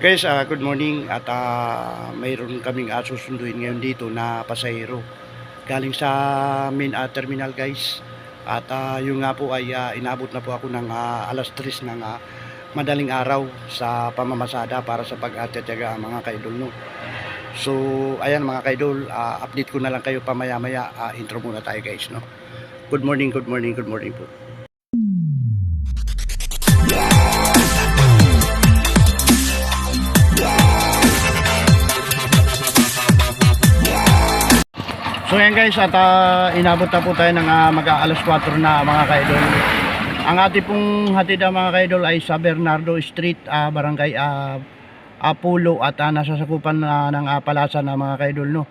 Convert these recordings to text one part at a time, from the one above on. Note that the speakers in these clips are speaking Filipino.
Guys, ah, good morning at ah, mayroon kaming uh, susunduin ngayon dito na pasahero. Galing sa main ah, terminal guys. At ah, yun nga po ay ah, inabot na po ako ng ah, alas 3 ng ah, madaling araw sa pamamasada para sa pag-atyaga mga kaidol no. So, ayan mga kaidol, ah, update ko na lang kayo pamaya-maya. Ah, intro muna tayo guys no. Good morning, good morning, good morning po. So yan guys, at ah, inabot na po tayo ng uh, mag-aalas 4 na mga kaidol. Ang ating pong hatid ah, mga kaidol ay sa Bernardo Street, ah, Barangay ah, Apollo at uh, nasasakupan na ng uh, palasa na mga kaidol no.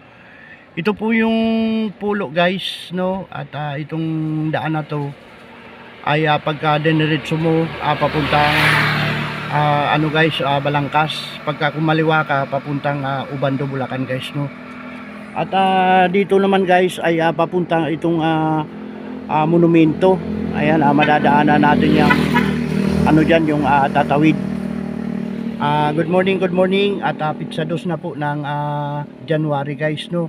Ito po yung pulo guys no at ah, itong daan na to ay uh, pagka diniretso mo ah, papuntang ah, ano guys ah, Balangkas pagka kumaliwa ka papuntang ah, Ubando Bulacan guys no. At ah, dito naman guys ay ah, papuntang itong ah, ah, monumento. Ayan, ah, madadaanan natin yung ano diyan yung ah, tatawid. Ah, good morning, good morning. At uh, pizza dos na po ng ah, January guys no.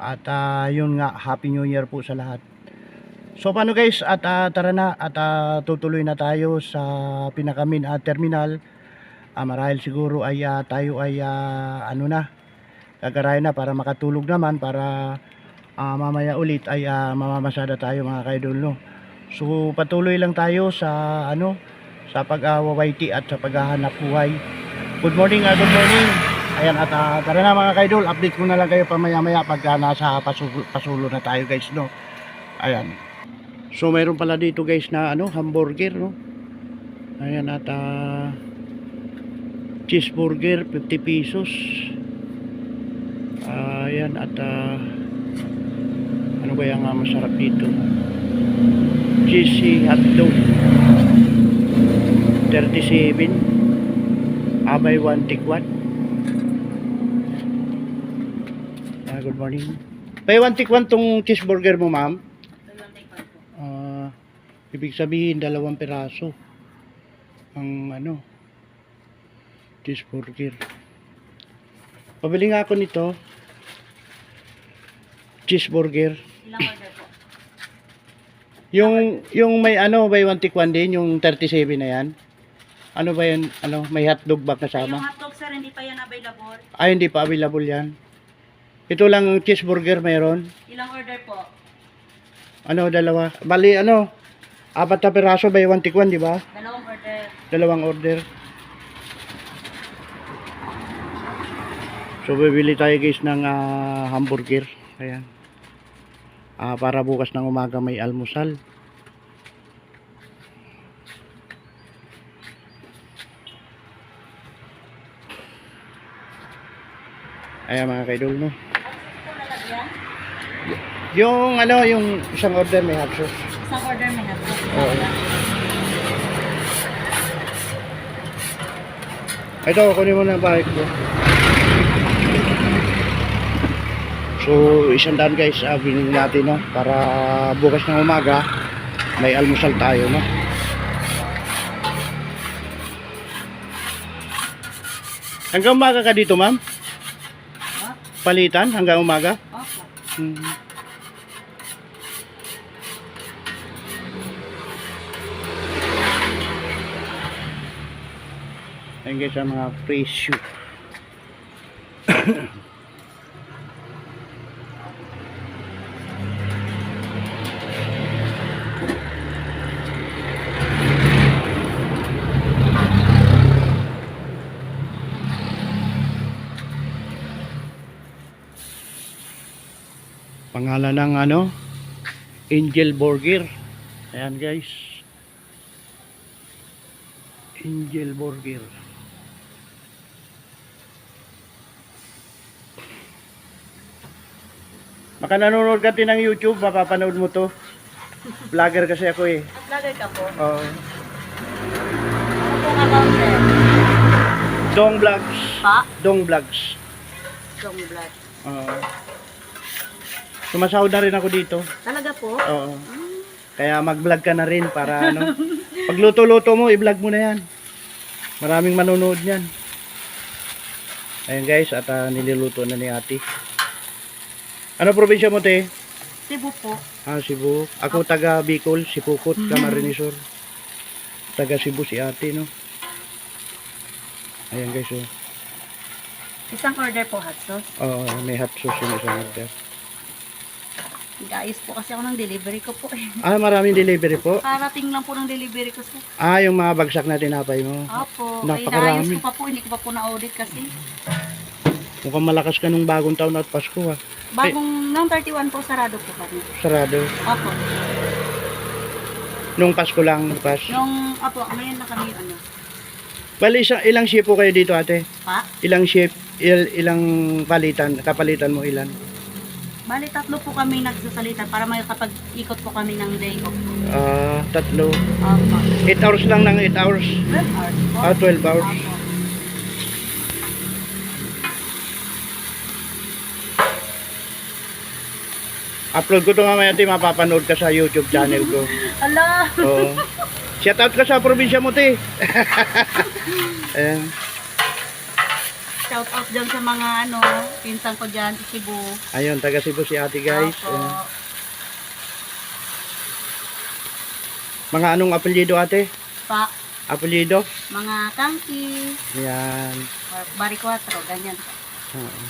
At ah, yun nga, Happy New Year po sa lahat. So paano guys, at ah, tara na at ah, tutuloy na tayo sa pinakamin at terminal. Ah, marahil siguro ay ah, tayo ay ah, ano na, gagaray na para makatulog naman para ah, mamaya ulit ay ah, mamamasada tayo mga kaidol. So patuloy lang tayo sa ano sa pag-awawayti at sa paghahanap buhay. Good morning, ah, good morning. Ayan at ah, tara na mga kaidol, update ko na lang kayo pamaya-maya pag ah, nasa pasulo, pasulo na tayo guys no. Ayan. So mayroon pala dito guys na ano, hamburger no. Ayan at ah, cheeseburger 50 pesos. Ayan at ah, ano ba yung ah, masarap dito? Cheesy hotdog 37 Abay 1 tikwan ah, Good morning. Bay 1 tikwan tong cheeseburger mo ma'am? Ah, Ibig sabihin dalawang piraso. Ang ano Cheeseburger Pabili nga ako nito cheeseburger. Ilang order po? Yung yung may ano, may one tikwan din, yung 37 na yan. Ano ba yan? Ano, may hotdog ba Yung kasama? hotdog sir, hindi pa yan available. Ay, hindi pa available yan. Ito lang cheeseburger mayroon. Ilang order po? Ano, dalawa. Bali, ano, apat na piraso by one tikwan, di ba? Dalawang order. Dalawang order. So, bibili tayo guys ng ah, hamburger. Ayan. Ah, para bukas ng umaga may almusal. Ayan mga kaidol no. Yung ano, yung isang order may hot sauce. Isang order may hotdog. Oo. Ito, kunin mo na bike ko. So, isang daan guys, uh, binili natin, no? Para bukas ng umaga, may almusal tayo, no? Hanggang umaga ka dito, ma'am? Ha? Palitan, hanggang umaga? Opo. Hmm. Ayun guys ang mga presyo. Pangalan ng ano? Angel Burger. Ayan guys. Angel Burger. Baka nanonood ka din ng YouTube, mapapanood mo to. Vlogger kasi ako eh. Vlogger ka po? Oo. Sir? Dong Vlogs. Pa? Dong Vlogs. Dong vlog. Oo. Sumasahod na rin ako dito. Talaga po? Oo. Kaya mag-vlog ka na rin para ano. Pag luto-luto mo, i-vlog mo na yan. Maraming manonood niyan. Ayan guys, at ah, niluluto na ni ate. Ano probinsya mo te? Cebu po. Ah, Cebu. Ako taga Bicol, Sipukot, Camarines Sur. Taga Cebu si ate, no? Ayan guys, oh. Isang order po hot sauce. Oo, may hot sauce yung isang order. Nag-ayos po kasi ako ng delivery ko po eh. Ah, maraming delivery po. Karating lang po ng delivery ko sir. Ah, yung mga bagsak na tinapay mo. Opo. Napakarami. naayos ko pa po. Hindi ko pa po na-audit kasi. Mukhang malakas ka nung bagong taon at Pasko, ha? Bagong, nung 31 po, sarado po kami. Sarado. Opo. Nung Pasko lang, pas. Nung, opo, ngayon na kami, ano, Bali, isang, ilang ship po kayo dito, ate? pa. Ilang ship, il, ilang palitan, kapalitan mo ilan? Bali, tatlo po kami nagsasalita para may kapag ikot po kami ng day off. Ah, tatlo. Opo. 8 hours lang ng 8 hours. 12 hours po. Ah, 12 hours. Opo. Upload ko to mamaya, ate, mapapanood ka sa YouTube channel ko. Ala! Oo. Shout out ka sa probinsya mo, te. Ayan. Shout out dyan sa mga ano, pinsan ko dyan sa Cebu. Ayun, taga Cebu si ate, guys. Opo. Ayan. Mga anong apelyido, ate? Pa, Apelyido? mga kangki, Ayan. or bari 4, ganyan. Oo.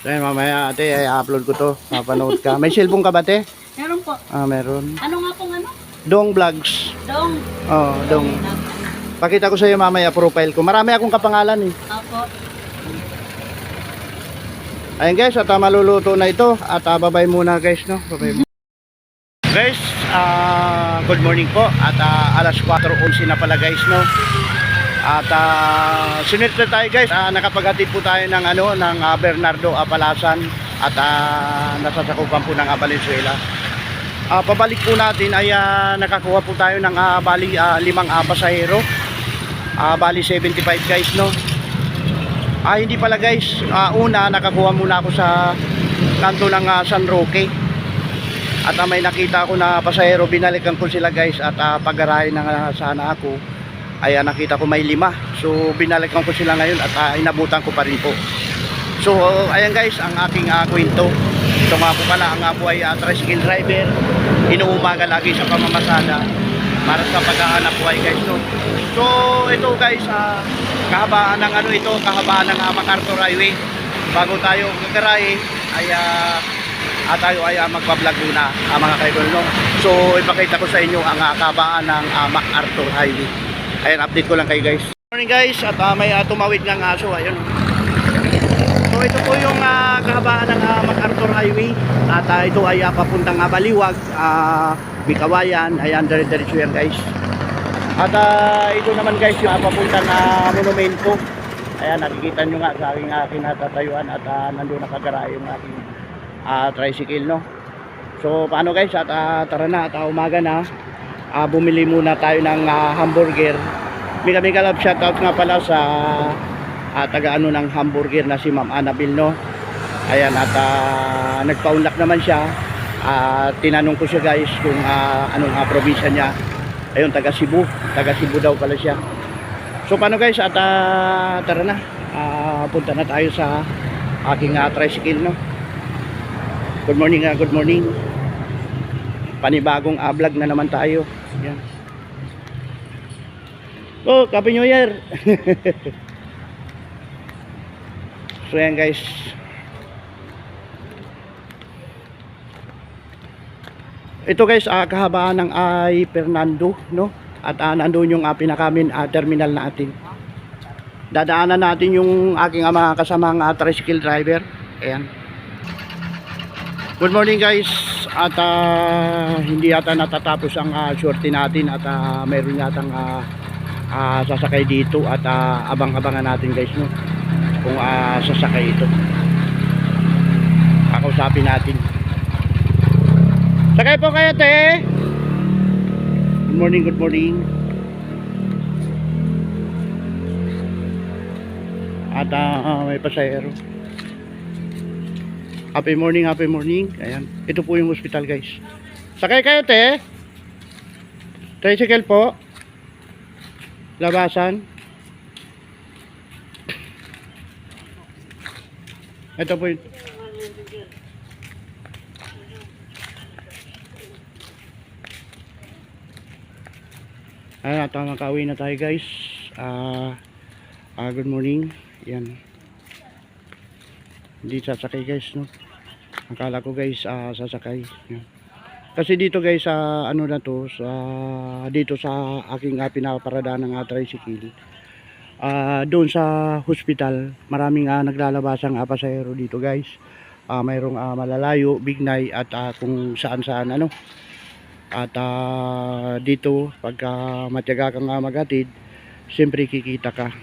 Ayan, mamaya ate, ay upload ko to. Mapanood ka. May cellphone ka ba, ate? Meron po. Ah, meron. Ano nga pong ano? Dong Vlogs. Dong. Oh, Dong. Pakita ko sa iyo mamaya profile ko. Marami akong kapangalan eh. Opo. Ayun guys, at ah, maluluto na ito. At uh, babay muna guys, no? Babay muna. Guys, ah, good morning po. At ah, alas 4.11 na pala guys, no? At uh, sinit na tayo guys. Ah, nakapaghatid po tayo ng ano ng ah, Bernardo Apalasan at ah, nasasakupan po ng ah, Valenzuela. Ah, pabalik po natin ay ah, nakakuha po tayo ng ah, bali ah, limang ah, pasahero. Ah, bali 75 guys, no? Ah, hindi pala guys. Ah, una, nakakuha muna ako sa kanto ng ah, San Roque. At ah, may nakita ko na pasahero, binalikan ko sila guys at uh, pagarahin na nga sana ako ay ah, nakita ko may lima. So binalikan ko sila ngayon at ah, inabutan ko pa rin po. So ayan guys, ang aking ah, kwento. Ito nga po pala, ang nga po ay ah, tricycle driver. Inuumaga lagi sa pamamasada para sa paghahanap buhay guys. No? So ito guys, ah, kahabaan ng ano ito, kahabaan ng uh, MacArthur Highway. Bago tayo gagarahe ay ah, at tayo ay uh, magpa-vlog muna uh, mga kaidol no. So ipakita ko sa inyo ang uh, kahabaan ng uh, MacArthur Highway. Ayan, update ko lang kayo guys. Morning guys, at uh, may uh, tumawid ng aso, ayun. So ito po yung uh, kahabaan ng uh, MacArthur Highway. At uh, ito ay uh, papuntang uh, Baliwag, uh, Bikawayan, ayan, dire-diretso yan guys. At uh, ito naman guys yung papuntang uh, monumento. Ayan, nakikita nyo nga sa aking uh, kinatatayuan at uh, nandun nakagara yung aking uh, tricycle no. So paano guys at uh, tara na at uh, umaga na uh, bumili muna tayo ng uh, hamburger. Mega mega love shoutout nga pala sa uh, taga ano ng hamburger na si Ma'am Annabel no. Ayan at uh, nagpaunlak naman siya. Uh, tinanong ko siya guys kung uh, anong uh, probinsya niya. Ayun taga Cebu, taga Cebu daw pala siya. So paano guys at uh, tara na. Uh, punta na tayo sa aking uh, tricycle no. Good morning, ah, good morning. Panibagong uh, vlog na naman tayo. Yan. Oh, Happy New Year. so yan guys. Ito guys, ah, kahabaan ng ay Fernando, no? At ah, nandun yung uh, pinakamin ah, terminal natin. Dadaanan natin yung aking uh, mga kasamang uh, tricycle driver. Ayan. Good morning guys at ah, hindi yata natatapos ang uh, shorty natin at ah, mayroon yatang ah, ah, sasakay dito at ah, abang-abangan natin guys no kung ah, sasakay ito kakausapin natin sakay po kayo te good morning good morning at ah, may pasahero Happy morning, happy morning. Ayan. Ito po yung hospital, guys. Sakay kayo, te. Tricycle po. Labasan. Ito po yung... Ayan, at makauwi na tayo guys. Ah, ah, good morning. Yan. Hindi sasakay guys, no? Akala ko guys, ah, sasakay. Yan. Kasi dito guys, sa ano na to, sa, dito sa aking uh, pinaparada ng uh, tricycle. Ah, doon sa hospital, maraming uh, naglalabasang uh, pasahero dito guys. Ah, mayroong ah, malalayo, bignay at ah, kung saan-saan ano. At ah, dito, pagka matyaga kang uh, maghatid, siyempre kikita ka.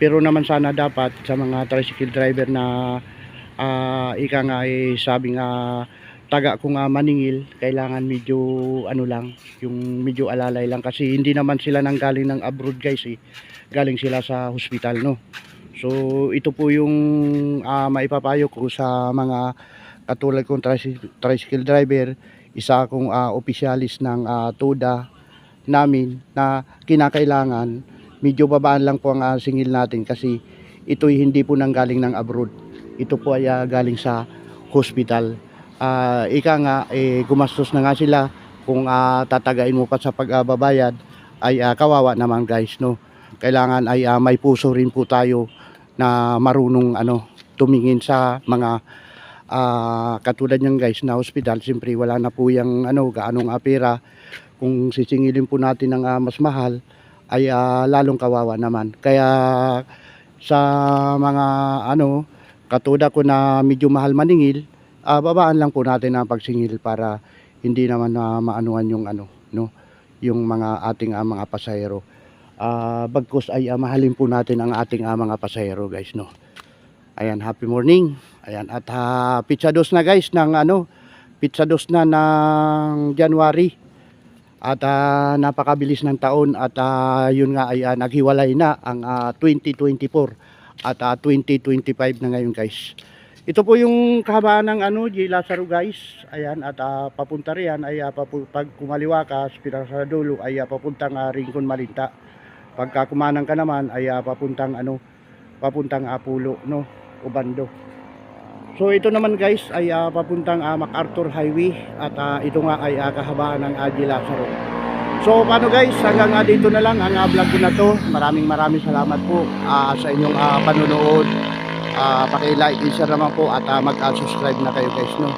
Pero naman sana dapat sa mga tricycle driver na ah, ika nga eh, sabi nga taga ko nga maningil, kailangan medyo ano lang, yung medyo alalay lang kasi hindi naman sila nang galing ng abroad guys eh. Galing sila sa hospital no. So ito po yung ah, maipapayo ko sa mga katulad kong tricy- tricycle driver, isa akong ah, opisyalis ng ah, TUDA namin na kinakailangan medyo babaan lang po ang ah, singil natin kasi ito'y hindi po nang galing ng abroad. Ito po ay ah, galing sa hospital. Ah, ika nga, eh, gumastos na nga sila kung ah, tatagain mo pa sa pagbabayad ay ah, kawawa naman guys no. Kailangan ay ah, may puso rin po tayo na marunong ano tumingin sa mga ah, katulad niyan guys na hospital. Siyempre wala na po yung ano gaanong pera. Kung sisingilin po natin ng ah, mas mahal ay ah, lalong kawawa naman. Kaya sa mga ano katulad ko na medyo mahal maningil, ah, babaan lang po natin ang pagsingil para hindi naman na maanuhan yung ano no yung mga ating ah, mga pasahero. Ah, bagkus ay ah, mahalin po natin ang ating ah, mga pasahero guys no. Ayan, happy morning. Ayan, at ah, pizza dos na guys ng ano, pizza dos na ng January. At ah, napakabilis ng taon at ah, yun nga ay ah, naghiwalay na ang ah, 2024 at ah, 2025 na ngayon guys. Ito po yung kahabaan ng ano, J. Lazaro guys. Ayan, at ah, papunta riyan ay ah, papu- pag kumaliwa ka, sa dulo ay ah, papuntang uh, Rincon Malinta. Pagka kumanang ka naman ay ah, papuntang ano, papuntang Apulo, no, Ubando. So ito naman guys ay ah, papuntang ah, MacArthur Highway at ah, ito nga ay ah, kahabaan ng J. Lazaro. So paano guys, hanggang ah, dito na lang ang ah, vlog ko na to. Maraming maraming salamat po ah, sa inyong ah, panonood. Ah, paki-like and share naman po at ah, mag-subscribe na kayo guys no.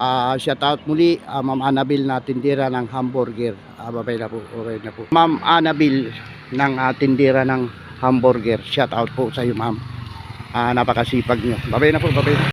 Ah, shout out muli ah, Ma'am Annabel na tindera ng hamburger. Ah, babay na po, na po. Ma'am Annabel ng ah, tindera ng hamburger. Shout out po sa iyo ma'am. Ah, napakasipag niyo. Babay na po, babay na.